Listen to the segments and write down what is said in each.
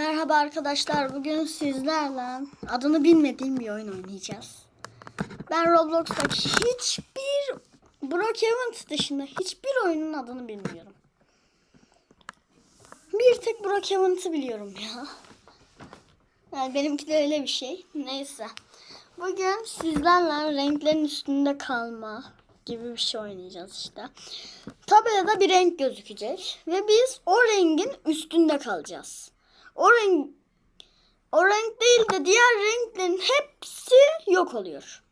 Merhaba arkadaşlar. Bugün sizlerle adını bilmediğim bir oyun oynayacağız. Ben Roblox'taki hiçbir Brookhaven dışında hiçbir oyunun adını bilmiyorum. Bir tek Brookhaven'ı biliyorum ya. Yani benimki de öyle bir şey. Neyse. Bugün sizlerle renklerin üstünde kalma gibi bir şey oynayacağız işte. Tabelada bir renk gözükecek ve biz o rengin üstünde kalacağız. O renk o renk değil de diğer renklerin hepsi yok oluyor.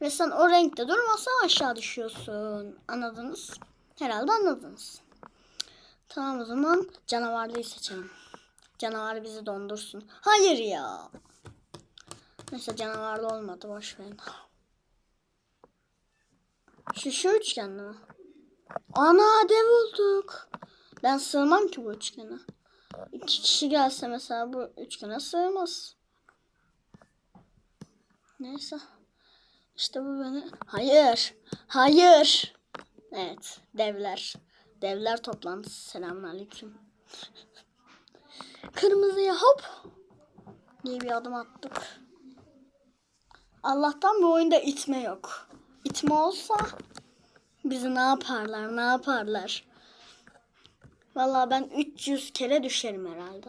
Ve sen o renkte durmazsan aşağı düşüyorsun. Anladınız? Herhalde anladınız. Tamam o zaman canavarlıyı seçelim. Canavar bizi dondursun. Hayır ya. Neyse canavarlı olmadı boş verin. Şu şu üçgenli mi? Ana dev olduk. Ben sığmam ki bu üçgene. İki kişi gelse mesela bu üçgene sığmaz. Neyse. İşte bu beni... Hayır. Hayır. Evet. Devler. Devler toplantısı. Selamünaleyküm. Kırmızıya hop. diye bir adım attık. Allah'tan bu oyunda itme yok. İtme olsa bizi ne yaparlar ne yaparlar. Vallahi ben 300 kere düşerim herhalde.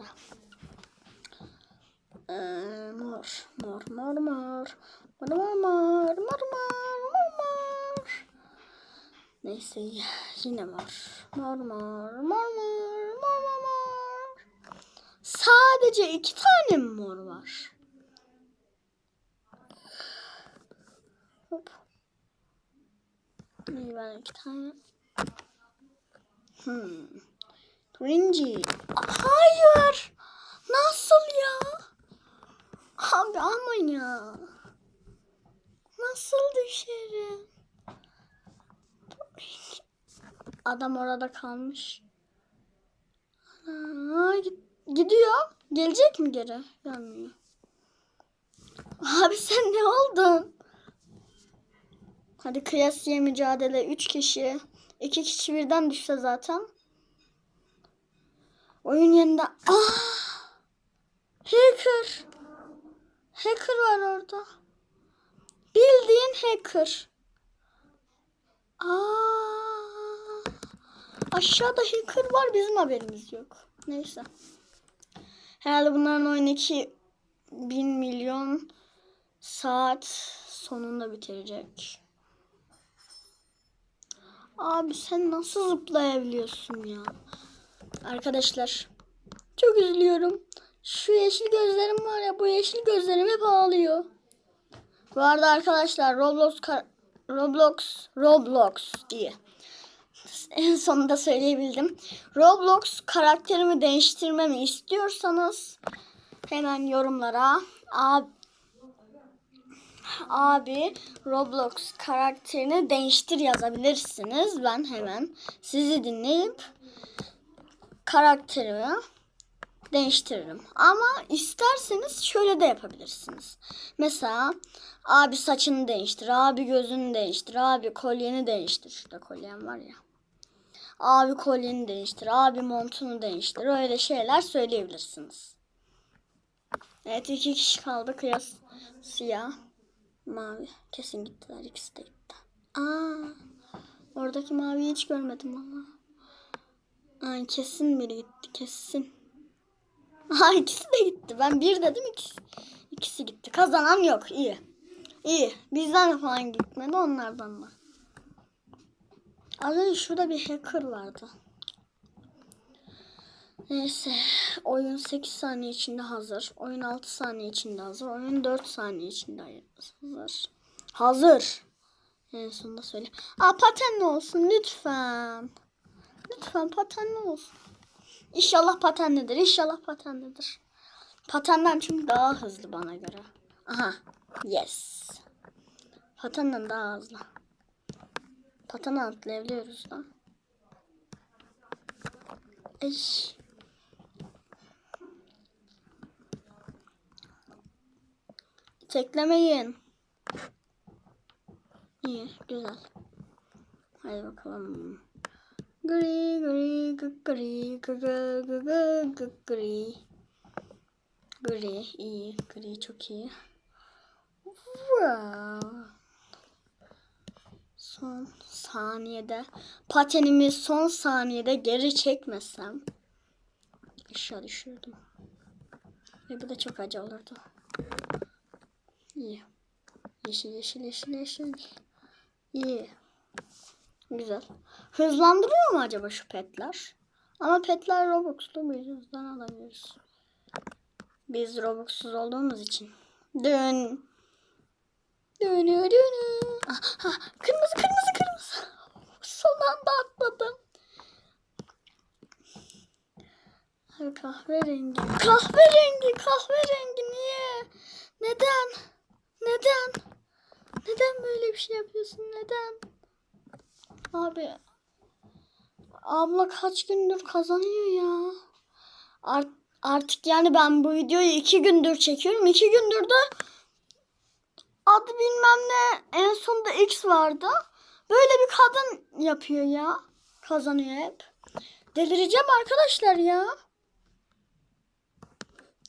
Ee, mor, mor, mor, mor. Mor, mor, mor, mor, mor, mor, mor. Neyse yine mor. Mor, mor, mor, mor, mor, mor, mor. Sadece iki tane mor var? Hop. İyi ben iki tane. Hmm. Turuncu. Hayır. Nasıl ya? Abi ama ya. Nasıl düşerim? Adam orada kalmış. Ana, gidiyor. Gelecek mi geri? Gelmiyor. Abi sen ne oldun? Hadi kıyasıya mücadele. Üç kişi. iki kişi birden düşse zaten. Oyun yerinde. Ah! Hacker. Hacker var orada. Bildiğin hacker. Aa! Aşağıda hacker var bizim haberimiz yok. Neyse. Herhalde bunların oyunu 2 bin milyon saat sonunda bitirecek. Abi sen nasıl zıplayabiliyorsun ya? Arkadaşlar çok üzülüyorum. Şu yeşil gözlerim var ya bu yeşil gözlerim hep ağlıyor. Bu arada arkadaşlar Roblox Roblox Roblox diye en sonunda söyleyebildim. Roblox karakterimi değiştirmemi istiyorsanız hemen yorumlara abi, abi Roblox karakterini değiştir yazabilirsiniz. Ben hemen sizi dinleyip karakterimi değiştiririm. Ama isterseniz şöyle de yapabilirsiniz. Mesela abi saçını değiştir, abi gözünü değiştir, abi kolyeni değiştir. Şurada kolyem var ya. Abi kolyeni değiştir, abi montunu değiştir. Öyle şeyler söyleyebilirsiniz. Evet iki kişi kaldı. Kıyas siyah, mavi. Kesin gittiler. ikisi de gitti. Aa, oradaki maviyi hiç görmedim valla. Ay kesin biri gitti kesin. Ha ikisi de gitti. Ben bir dedim ikisi, ikisi gitti. Kazanan yok. İyi. İyi. Bizden de falan gitmedi onlardan da. Az önce şurada bir hacker vardı. Neyse. Oyun 8 saniye içinde hazır. Oyun 6 saniye içinde hazır. Oyun 4 saniye içinde hazır. Hazır. En sonunda söyle. Aa patenli olsun lütfen. Lütfen patenli olsun. İnşallah patenlidir. İnşallah patenlidir. Patenden çünkü daha hızlı bana göre. Aha. Yes. Patenden daha hızlı. Paten atlayabiliyoruz da. Eş. Teklemeyin. İyi, güzel. Hadi bakalım. Gri gri gri gri gri gri gri iyi. Gri çok iyi. Wow. Son saniyede patenimi son saniyede geri çekmesem aşağı düşürdüm. Ve bu da çok acı olurdu. İyi. Yeşil yeşil yeşil yeşil. İyi. Güzel. Hızlandırıyor mu acaba şu petler? Ama petler Robux'lu biz hızdan alamıyoruz. Biz Robux'suz olduğumuz için. Dön. Dönü dönü. Ah, kırmızı kırmızı kırmızı. Son anda atladım. Kahverengi. Kahverengi kahverengi niye? Neden? Neden? Neden böyle bir şey yapıyorsun? Neden? Abi abla kaç gündür kazanıyor ya. Art, artık yani ben bu videoyu iki gündür çekiyorum. İki gündür de adı bilmem ne en sonunda X vardı. Böyle bir kadın yapıyor ya. Kazanıyor hep. Delireceğim arkadaşlar ya.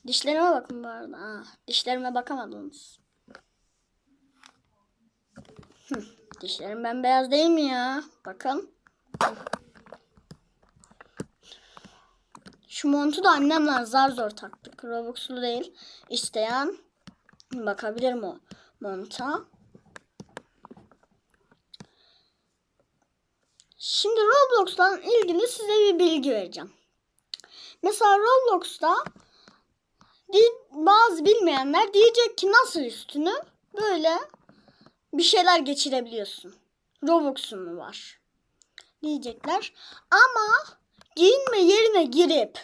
Dişlerime bakın bu arada. Ha, dişlerime bakamadınız. Hı, dişlerim bembeyaz değil mi ya? Bakın. Şu montu da annemle zar zor taktık. Robux'lu değil. İsteyen bakabilir mi o monta? Şimdi Roblox'tan ilgili size bir bilgi vereceğim. Mesela Roblox'ta bazı bilmeyenler diyecek ki nasıl üstünü böyle bir şeyler geçirebiliyorsun. Robux'un mu var? Diyecekler. Ama giyinme yerine girip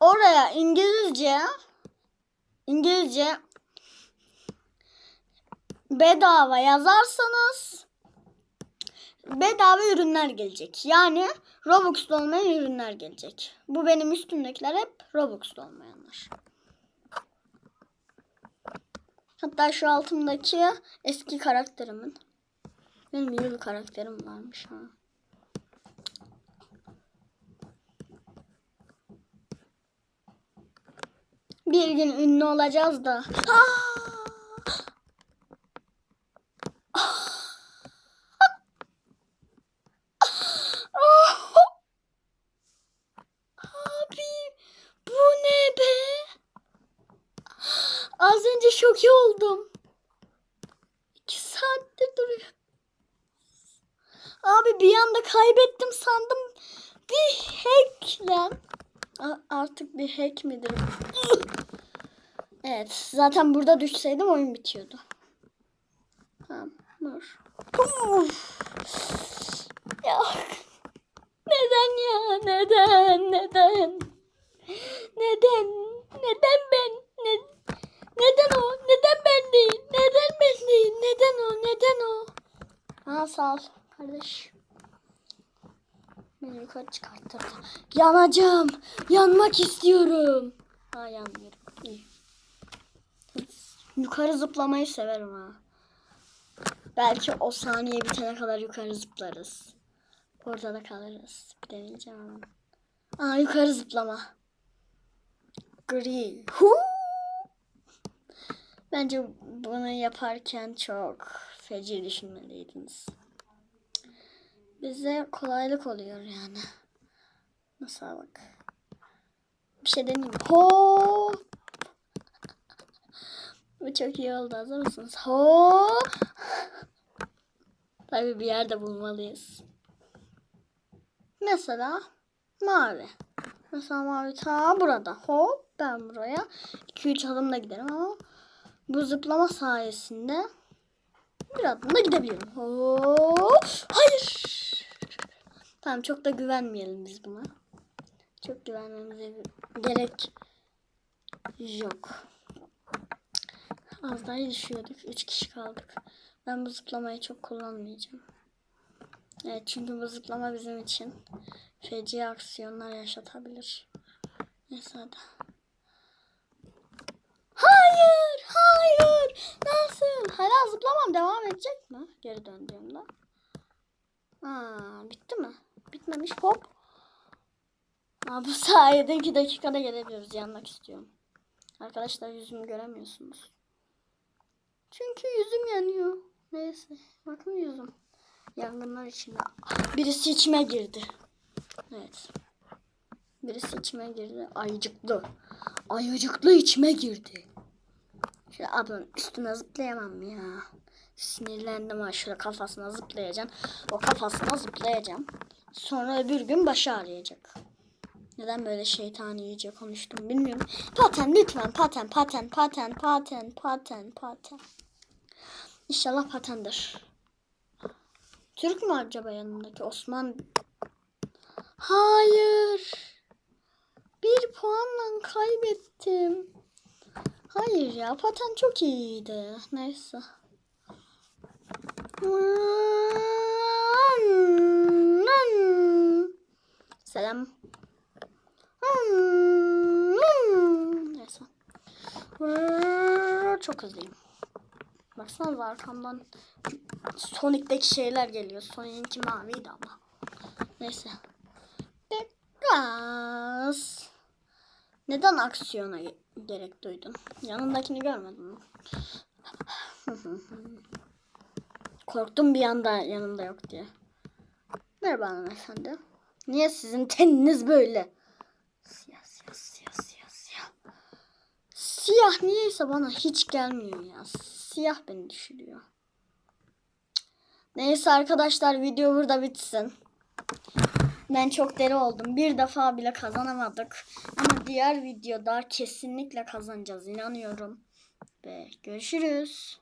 oraya İngilizce İngilizce bedava yazarsanız bedava ürünler gelecek. Yani Robux'lu olmayan ürünler gelecek. Bu benim üstümdekiler hep Robux'lu olmayanlar. Hatta şu altımdaki eski karakterimin. Benim yıl karakterim varmış ha. Bir gün ünlü olacağız da. Abi bu ne be? Az önce şok oldum. İki saattir duruyor. Abi bir anda kaybettim sandım. Bir hack lan. Artık bir hack midir? Evet. Zaten burada düşseydim oyun bitiyordu. Tamam. Dur. Ya. Neden ya? Neden? Neden? Neden ben? Ne, neden o? Neden ben değil? Neden ben değil? Neden o? Neden o? Ha sağ ol kardeş. Beni yukarı çıkarttırdı. Yanacağım. Yanmak istiyorum. Ha yanmıyorum. İyi. Yukarı zıplamayı severim ha. Belki o saniye bitene kadar yukarı zıplarız. Ortada kalırız. Bir deneyeceğim ama. Aa yukarı zıplama. Gri. Huu! Bence bunu yaparken çok feci düşünmeliydiniz. Bize kolaylık oluyor yani. Nasıl bak. Bir şey deneyeyim. Ho! Bu çok iyi oldu. Hazır mısınız? Ho! Tabii bir yerde bulmalıyız. Mesela mavi. Mesela mavi ta burada. Hop ben buraya 2-3 adımda giderim ama bu zıplama sayesinde bir adımda gidebiliyorum. Hop. Hayır. Tamam çok da güvenmeyelim biz buna. Çok güvenmemize gerek yok. Az daha düşüyorduk. 3 kişi kaldık. Ben bu zıplamayı çok kullanmayacağım. Evet çünkü bu zıplama bizim için feci aksiyonlar yaşatabilir. Neyse hadi. Hayır. Nasıl? Hala zıplamam devam edecek mi? Geri döndüğümde. Aa, bitti mi? Bitmemiş. Hop. Aa, bu sayede 2 dakikada gelebiliyoruz. Yanmak istiyorum. Arkadaşlar yüzümü göremiyorsunuz. Çünkü yüzüm yanıyor. Neyse. Bakın yüzüm. Yangınlar içinde. Birisi içime girdi. Evet. Birisi içime girdi. Ayıcıklı. Ayıcıklı içime girdi. Şöyle ablanın üstüne zıplayamam ya. Sinirlendim ha. Şöyle kafasına zıplayacağım. O kafasına zıplayacağım. Sonra öbür gün başı ağrıyacak. Neden böyle şeytani iyice konuştum bilmiyorum. Paten lütfen paten paten paten paten paten paten. İnşallah patendir. Türk mü acaba yanındaki Osman? Hayır. Bir puanla kaybettim. Hayır ya paten çok iyiydi. Neyse. Selam. Neyse. Çok hızlıyım. Baksanıza arkamdan Sonic'teki şeyler geliyor. Sonic'inki maviydi ama. Neyse. Gaz. Neden aksiyona ge- gerek duydun? Yanındakini görmedin mi? Korktum bir anda yanımda yok diye. Merhaba hanımefendi. Niye sizin teniniz böyle? Siyah siyah siyah siyah siyah. Siyah niyeyse bana hiç gelmiyor ya. Siyah beni düşürüyor. Neyse arkadaşlar video burada bitsin. Ben çok deli oldum. Bir defa bile kazanamadık. Ama diğer videoda kesinlikle kazanacağız inanıyorum. Ve görüşürüz.